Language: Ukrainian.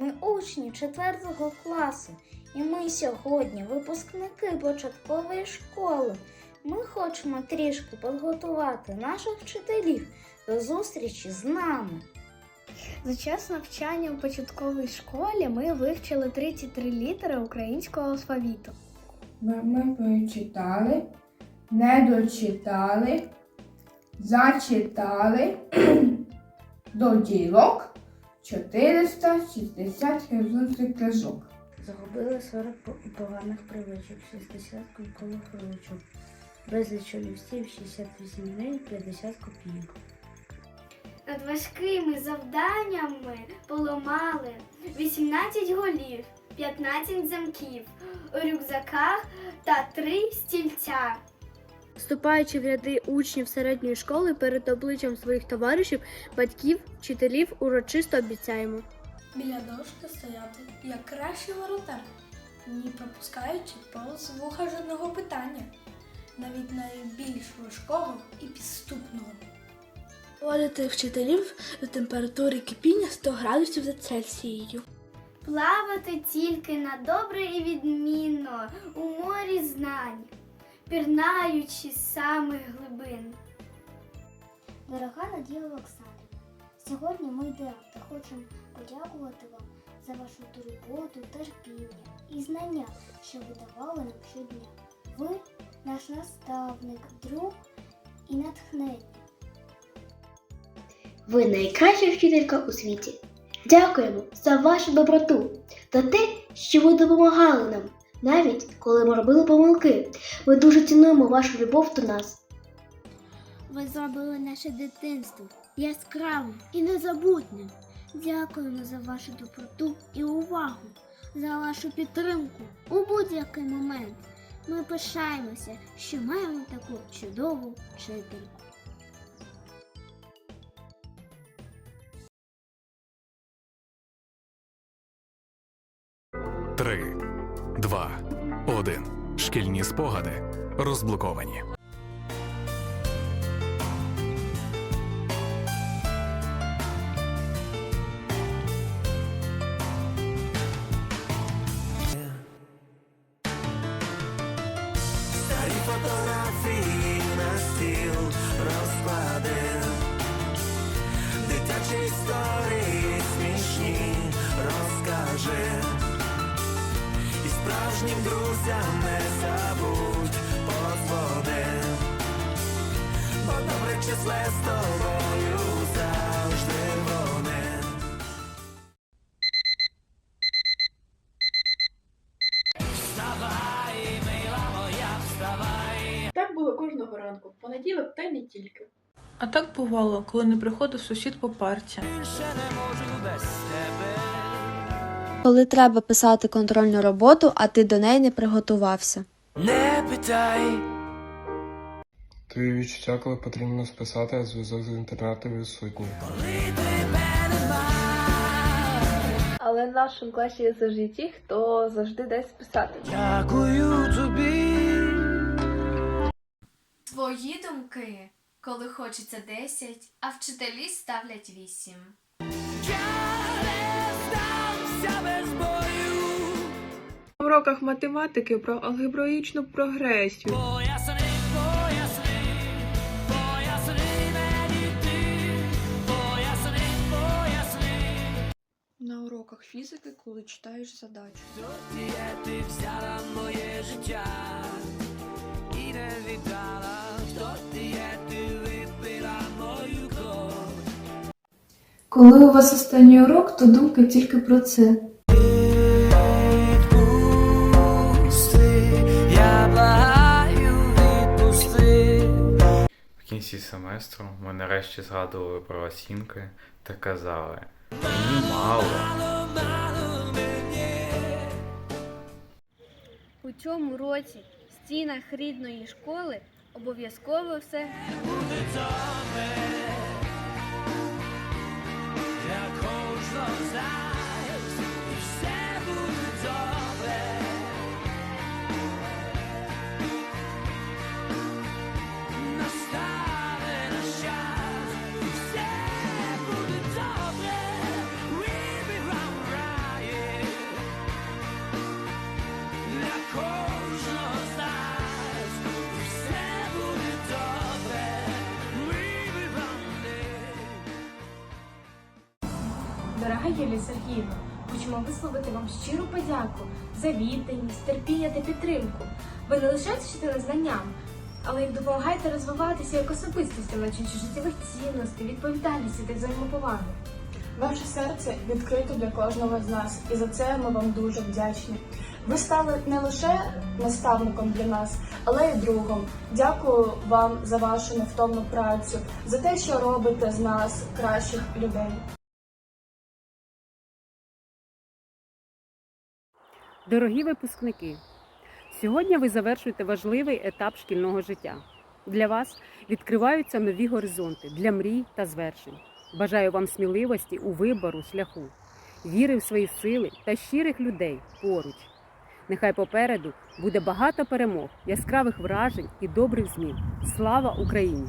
Ми учні 4 класу, і ми сьогодні випускники початкової школи. Ми хочемо трішки підготувати наших вчителів до зустрічі з нами. За час навчання у початковій школі ми вивчили 33 літери українського алфавіту. Ми, ми прочитали, не дочитали, зачитали до ділок 460 розумних книжок. Загубили 40 поганих привичок, 60 кулькових ручок, безліч олівців, 68 гривень, 50 копійок. Над важкими завданнями поламали 18 голів, 15 замків у рюкзаках та 3 стільця. Вступаючи в ряди учнів середньої школи перед обличчям своїх товаришів, батьків, вчителів урочисто обіцяємо. Біля дошки стояти як кращий воротар, не пропускаючи повз вуха жодного питання, навіть найбільш важкого і підступного. Водити вчителів до температури кипіння 100 градусів за Цельсією. Плавати тільки на добре і відмінно у морі знань, пірнаючи з самих глибин. Дорога Надія Олександрівна, сьогодні ми директор хочемо подякувати вам за вашу турботу, терпіння і знання, що ви давали нам щодня. Ви наш наставник, друг і натхнення. Ви найкраща вчителька у світі. Дякуємо за вашу доброту та те, що ви допомагали нам, навіть коли ми робили помилки. Ми дуже цінуємо вашу любов до нас. Ви зробили наше дитинство яскравим і незабутнім. Дякуємо за вашу доброту і увагу, за вашу підтримку у будь-який момент. Ми пишаємося, що маємо таку чудову вчительку. 1. Шкільні спогади розблоковані. Старі фотографії на стіл розклади, дитячі історії смішні розкажи справжнім друзям не забудь подзвони, бо добре числе з тобою завжди вони. Так було кожного ранку, в понеділок та й не тільки. А так бувало, коли не приходив сусід по парті. Коли треба писати контрольну роботу, а ти до неї не приготувався. Не питай. Твої відчуття, коли потрібно списати, а зв'язок з інтернетом відсутній. Але в нашому класі є завжди ті, хто завжди десь писати. Дякую тобі. Свої думки, коли хочеться 10, а вчителі ставлять 8. Уроках математики про алгебраїчну прогресію. Поясни, поясни, поясни мені ти, поясни, поясни. На уроках фізики, коли читаєш задачу. Ти взяла моє життя і не віддала. Хто ти випила мою кров. Коли у вас останній урок, то думки тільки про це. В кінці семестру ми нарешті згадували про оцінки та казали мені мало. У цьому році в стінах рідної школи обов'язково все Дорога Юлія Сергіївна, хочемо висловити вам щиру подяку за відданість, терпіння та підтримку. Ви не лише вчите знанням, але й допомагаєте розвиватися як особистості, навчаючи життєвих цінностей, відповідальності та взаємоповаги. Ваше серце відкрито для кожного з нас, і за це ми вам дуже вдячні. Ви стали не лише наставником для нас, але й другом. Дякую вам за вашу невтомну працю, за те, що робите з нас кращих людей. Дорогі випускники, сьогодні ви завершуєте важливий етап шкільного життя. Для вас відкриваються нові горизонти для мрій та звершень. Бажаю вам сміливості у вибору шляху, віри в свої сили та щирих людей поруч. Нехай попереду буде багато перемог, яскравих вражень і добрих змін. Слава Україні!